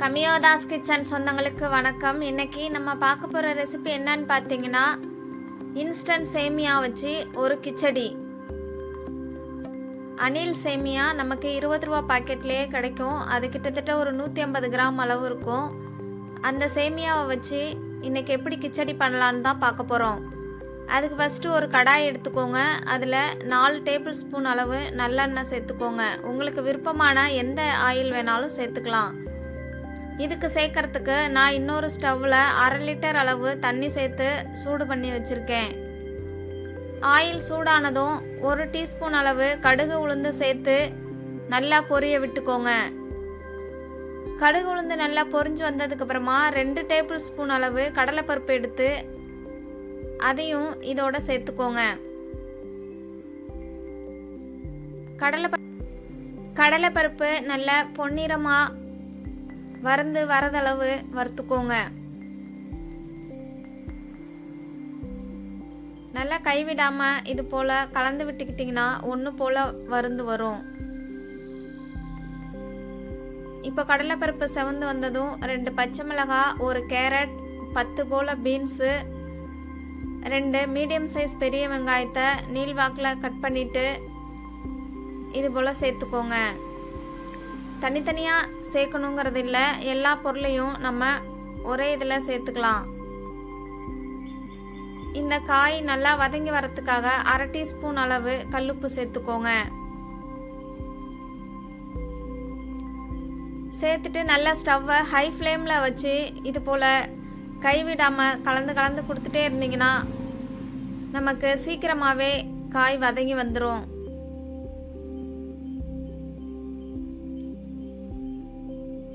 கமியோதாஸ் kitchen சொந்தங்களுக்கு வணக்கம். இன்னைக்கு நம்ம பார்க்க போகிற ரெசிபி என்னன்னு பார்த்தீங்கன்னா இன்ஸ்டன்ட் சேமியா வச்சு ஒரு கிச்சடி. அணில் சேமியா நமக்கு இருபது ரூபா பாக்கெட்லேயே கிடைக்கும். அது கிட்டத்தட்ட ஒரு நூற்றி ஐம்பது கிராம் அளவு இருக்கும். அந்த சேமியாவை வச்சு இன்னைக்கு எப்படி கிச்சடி பண்ணலான்னு தான் பார்க்க போகிறோம் அதுக்கு ஃபஸ்ட்டு ஒரு கடாய் எடுத்துக்கோங்க. அதில் நாலு டேபிள் ஸ்பூன் அளவு நல்லெண்ணெய் சேர்த்துக்கோங்க. உங்களுக்கு விருப்பமான எந்த ஆயில் வேணாலும் சேர்த்துக்கலாம். இதுக்கு சேர்க்கறதுக்கு நான் இன்னொரு ஸ்டவ்வில் அரை லிட்டர் அளவு தண்ணி சேர்த்து சூடு பண்ணி வச்சுருக்கேன். ஆயில் சூடானதும் ஒரு டீஸ்பூன் அளவு கடுகு உளுந்து சேர்த்து நல்லா பொரிய விட்டுக்கோங்க. கடுகு உளுந்து நல்லா பொரிஞ்சு வந்ததுக்கப்புறமா ரெண்டு டேபிள் ஸ்பூன் அளவு கடலைப்பருப்பு எடுத்து அதையும் இதோட சேர்த்துக்கோங்க. கடலை கடலைப்பருப்பு நல்லா பொன்னிறமாக வறந்து வரதளவு வறுத்துக்கோங்க நல்லா கைவிடாமல் இது போல் கலந்து விட்டுக்கிட்டிங்கன்னா ஒன்று போல் வருந்து வரும். இப்போ கடலைப்பருப்பு செவந்து வந்ததும் ரெண்டு பச்சை மிளகாய் ஒரு கேரட் பத்து போல் பீன்ஸு ரெண்டு மீடியம் சைஸ் பெரிய வெங்காயத்தை நீள்வாக்கில் கட் பண்ணிவிட்டு இது போல் சேர்த்துக்கோங்க. தனித்தனியாக சேர்க்கணுங்கிறது இல்லை எல்லா பொருளையும் நம்ம ஒரே இதில் சேர்த்துக்கலாம். இந்த காய் நல்லா வதங்கி வரத்துக்காக அரை டீஸ்பூன் அளவு கல்லுப்பு சேர்த்துக்கோங்க. சேர்த்துட்டு நல்லா ஸ்டவ்வை ஹை ஃப்ளேமில் வச்சு இது போல் கைவிடாமல் கலந்து கலந்து கொடுத்துட்டே இருந்தீங்கன்னா நமக்கு சீக்கிரமாகவே காய் வதங்கி வந்துடும்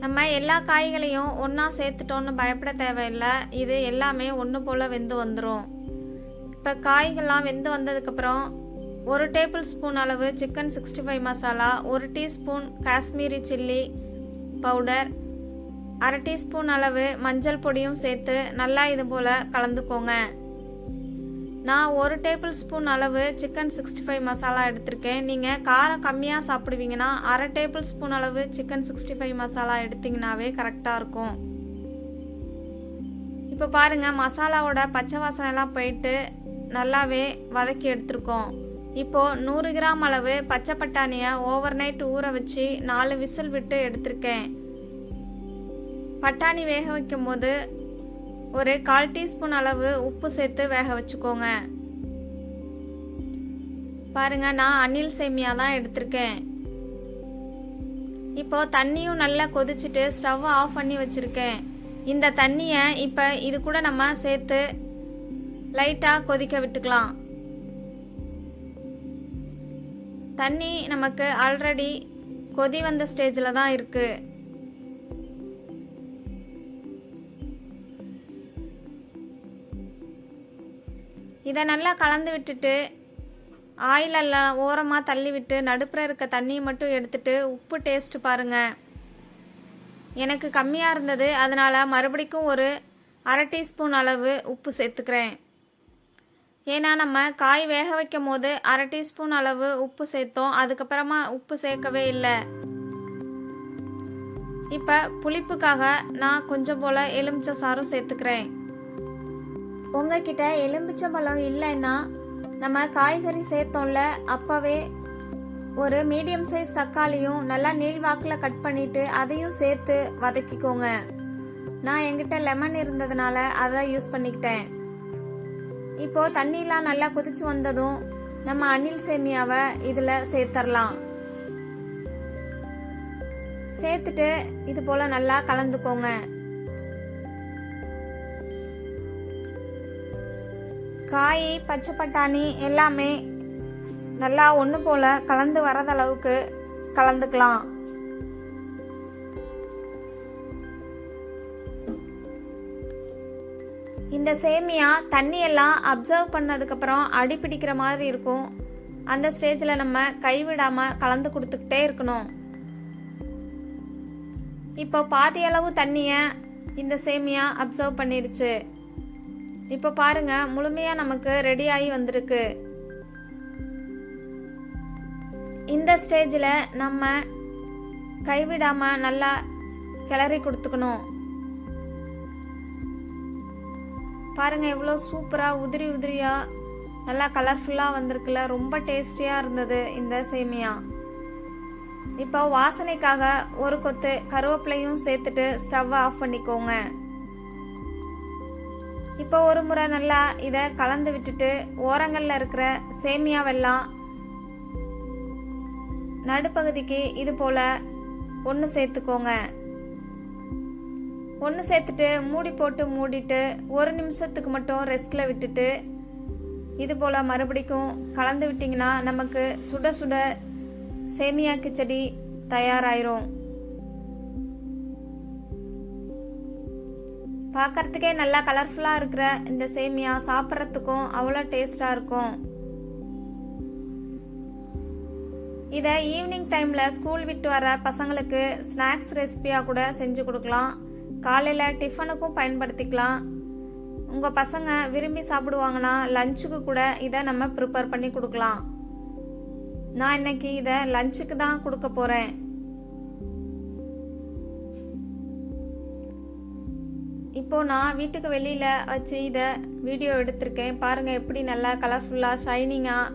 நம்ம எல்லா காய்களையும் ஒன்றா சேர்த்துட்டோன்னு பயப்பட தேவையில்லை. இது எல்லாமே ஒன்று போல் வெந்து வந்துடும் இப்போ காய்கள்லாம் வெந்து வந்ததுக்கப்புறம் ஒரு டேபிள் ஸ்பூன் அளவு சிக்கன் சிக்ஸ்டி ஃபைவ் மசாலா ஒரு டீஸ்பூன் காஷ்மீரி சில்லி பவுடர் அரை டீஸ்பூன் அளவு மஞ்சள் பொடியும் சேர்த்து நல்லா இது போல் கலந்துக்கோங்க. நான் ஒரு டேபிள் ஸ்பூன் அளவு சிக்கன் சிக்ஸ்டி ஃபைவ் மசாலா எடுத்திருக்கேன். நீங்கள் காரம் கம்மியாக சாப்பிடுவீங்கன்னா அரை டேபிள் ஸ்பூன் அளவு சிக்கன் சிக்ஸ்டி ஃபைவ் மசாலா எடுத்திங்கனாவே கரெக்டாக இருக்கும். இப்போ பாருங்கள் மசாலாவோட பச்சை வாசனைலாம் போயிட்டு நல்லாவே வதக்கி எடுத்திருக்கோம். இப்போது நூறு கிராம் அளவு பச்சை பட்டாணியை ஓவர் நைட் ஊற வச்சு நாலு விசில் விட்டு எடுத்திருக்கேன். பட்டாணி வேக வைக்கும்போது ஒரு கால் டீஸ்பூன் அளவு உப்பு சேர்த்து வேக வச்சுக்கோங்க. பாருங்க நான் அணில் சேமியா தான் எடுத்திருக்கேன். இப்போ தண்ணியும் நல்லா கொதிச்சுட்டு ஸ்டவ் ஆஃப் பண்ணி வச்சுருக்கேன். இந்த தண்ணியை இப்போ இது கூட நம்ம சேர்த்து லைட்டாக கொதிக்க விட்டுக்கலாம். தண்ணி நமக்கு ஆல்ரெடி கொதி வந்த ஸ்டேஜில் தான் இருக்குது இதை நல்லா கலந்து விட்டுட்டு ஆயிலெல்லாம் ஓரமாக தள்ளி விட்டு நடுப்புற இருக்க தண்ணியை மட்டும் எடுத்துட்டு உப்பு டேஸ்ட்டு பாருங்கள் எனக்கு கம்மியாக இருந்தது அதனால் மறுபடிக்கும் ஒரு அரை டீஸ்பூன் அளவு உப்பு சேர்த்துக்கிறேன். ஏன்னா நம்ம காய் வேக வைக்கும் போது அரை டீஸ்பூன் அளவு உப்பு சேர்த்தோம் அதுக்கப்புறமா உப்பு சேர்க்கவே இல்லை. இப்போ புளிப்புக்காக நான் கொஞ்சம் போல் எலுமிச்சை சாறும் சேர்த்துக்கிறேன். உங்ககிட்ட எலும்பிச்சம்பழம் இல்லைன்னா நம்ம காய்கறி சேர்த்தோம்ல அப்போவே ஒரு மீடியம் சைஸ் தக்காளியும் நல்லா நீள்வாக்கில் கட் பண்ணிவிட்டு அதையும் சேர்த்து வதக்கிக்கோங்க. நான் என்கிட்ட லெமன் இருந்ததுனால அதை யூஸ் பண்ணிக்கிட்டேன். இப்போது தண்ணிலாம் நல்லா கொதிச்சு வந்ததும் நம்ம அணில் சேமியாவை இதில் சேர்த்துடலாம் சேர்த்துட்டு இது போல் நல்லா கலந்துக்கோங்க. காய் பச்சை பட்டாணி எல்லாமே நல்லா ஒன்று போல் கலந்து வரதளவுக்கு கலந்துக்கலாம். இந்த சேமியா தண்ணியெல்லாம் அப்சர்வ் பண்ணதுக்கப்புறம் அடி பிடிக்கிற மாதிரி இருக்கும். அந்த ஸ்டேஜில் நம்ம கைவிடாமல் கலந்து கொடுத்துக்கிட்டே இருக்கணும். இப்போ பாதி அளவு தண்ணியை இந்த சேமியா அப்சர்வ் பண்ணிருச்சு. இப்போ பாருங்க முழுமையாக நமக்கு ரெடி ஆகி வந்திருக்கு. இந்த ஸ்டேஜில் நம்ம கைவிடாமல் நல்லா கிளறி கொடுத்துக்கணும். பாருங்கள் எவ்வளோ சூப்பராக உதிரி உதிரியாக நல்லா கலர்ஃபுல்லாக வந்திருக்குல்ல. ரொம்ப டேஸ்டியாக இருந்தது இந்த சேமியா. இப்போ வாசனைக்காக ஒரு கொத்து கருவேப்பிலையும் சேர்த்துட்டு ஸ்டவ்வை ஆஃப் பண்ணிக்கோங்க. இப்போ ஒரு முறை நல்லா இதை கலந்து விட்டுட்டு ஓரங்களில் இருக்கிற சேமியாவெல்லாம் நடுப்பகுதிக்கு இது போல் ஒன்று சேர்த்துக்கோங்க. ஒன்று சேர்த்துட்டு மூடி போட்டு மூடிட்டு ஒரு நிமிஷத்துக்கு மட்டும் ரெஸ்ட்டில் விட்டுட்டு இது போல் மறுபடிக்கும் கலந்து விட்டிங்கன்னா நமக்கு சுட சுட சேமியா கிச்சடி தயாராயிரும். பார்க்கறதுக்கே நல்லா கலர்ஃபுல்லாக இருக்கிற இந்த சேமியா சாப்பிட்றதுக்கும் அவ்வளோ டேஸ்டாக இருக்கும். இதை ஈவினிங் டைமில் ஸ்கூல் விட்டு வர பசங்களுக்கு ஸ்நாக்ஸ் ரெசிபியாக கூட செஞ்சு கொடுக்கலாம். காலையில் டிஃபனுக்கும் பயன்படுத்திக்கலாம். உங்கள் பசங்க விரும்பி சாப்பிடுவாங்கன்னா லஞ்சுக்கு கூட இதை நம்ம ப்ரிப்பேர் பண்ணி கொடுக்கலாம். நான் இன்னைக்கு இதை லஞ்சுக்கு தான் கொடுக்க போகிறேன் இப்போது நான் வீட்டுக்கு வெளியில் வச்சு இதை வீடியோ எடுத்திருக்கேன். பாருங்கள் எப்படி நல்லா கலர்ஃபுல்லாக ஷைனிங்காக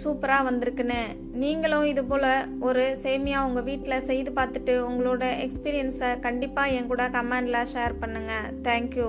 சூப்பராக வந்திருக்குன்னு. நீங்களும் இது போல் ஒரு சேமியா உங்கள் வீட்டில் செய்து பார்த்துட்டு உங்களோட எக்ஸ்பீரியன்ஸை கண்டிப்பாக என் கூட கமெண்டில் ஷேர் பண்ணுங்கள் தேங்க்யூ